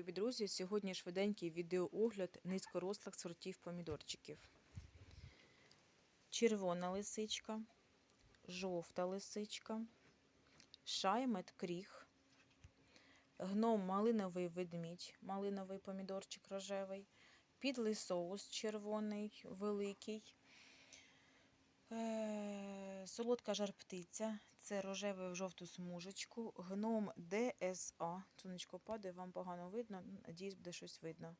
любі друзі! Сьогодні швиденький відеоогляд низькорослих сортів помідорчиків. Червона лисичка, жовта лисичка, шаймет кріх, гном малиновий ведмідь, малиновий помідорчик рожевий, підлий соус червоний, великий, е, солодка жар-птиця, це рожевий в жовту смужечку, гном ДСА. Сонечко падає, вам погано видно. Надіюсь, буде щось видно.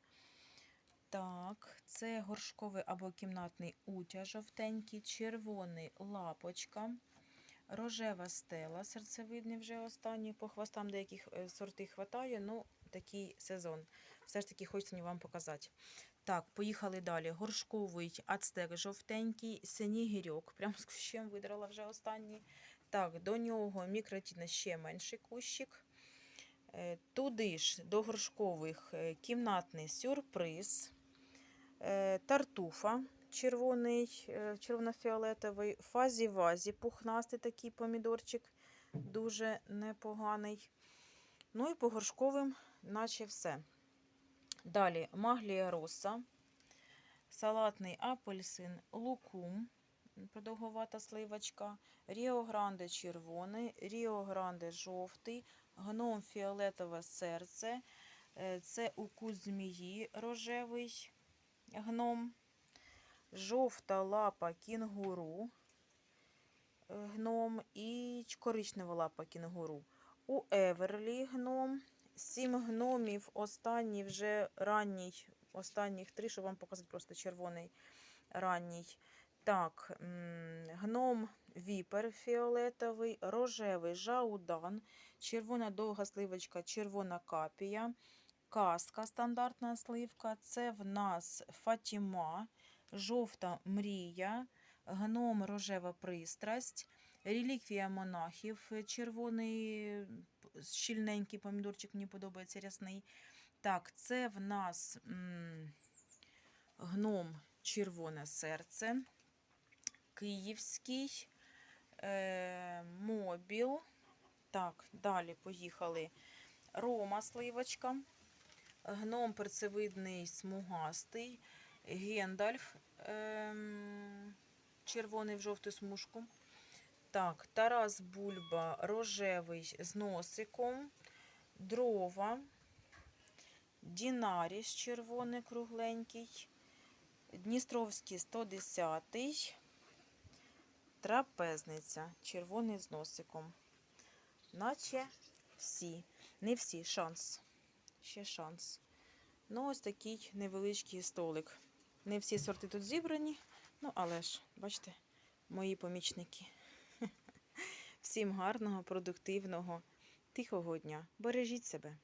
Так, це горшковий або кімнатний утя жовтенький, червоний лапочка, рожева стела, серцевидний вже останній. По хвостам деяких е, сорти хватає, ну такий сезон. Все ж таки хочеться вам показати. Так, поїхали далі. Горшковий ацтек жовтенький, синій гірьок. Прямо з кущем видрала вже останній. Так, до нього мікротіна ще менший кущик. Е, Туди ж до горшкових е, кімнатний сюрприз, е, тартуфа червоний, червоно-фіолетовий, фазі-вазі, пухнастий такий помідорчик, дуже непоганий. Ну і по горшковим, наче все. Далі маглія роса, салатний апельсин, лукум, продовгувата сливочка, Ріо Гранде червоний, Ріо Гранде жовтий, гном фіолетове серце, е, це укус змії рожевий гном, жовта лапа кінгуру е, гном і коричнева лапа кінгуру. У Еверлі гном, сім гномів, останній вже ранній, останніх три, щоб вам показати просто червоний ранній. Так, гном віпер фіолетовий, рожевий жаудан, червона довга сливочка, червона капія, каска стандартна сливка. Це в нас Фатіма, жовта мрія, гном рожева пристрасть, реліквія монахів, е, червоний е, щільненький помідорчик, мені подобається рясний. Так, це в нас м, гном червоне серце, київський, е, мобіл. Так, далі поїхали. Рома сливочка, гном перцевидний смугастий, Гендальф ем, червоний в жовту смужку. Так, Тарас Бульба рожевий з носиком, дрова, Дінаріс червоний кругленький, Дністровський 110, трапезниця червоний з носиком. Наче всі. Не всі, шанс. Ще шанс. Ну, ось такий невеличкий столик. Не всі сорти тут зібрані, ну але ж, бачите, мої помічники. Всім гарного, продуктивного, тихого дня. Бережіть себе.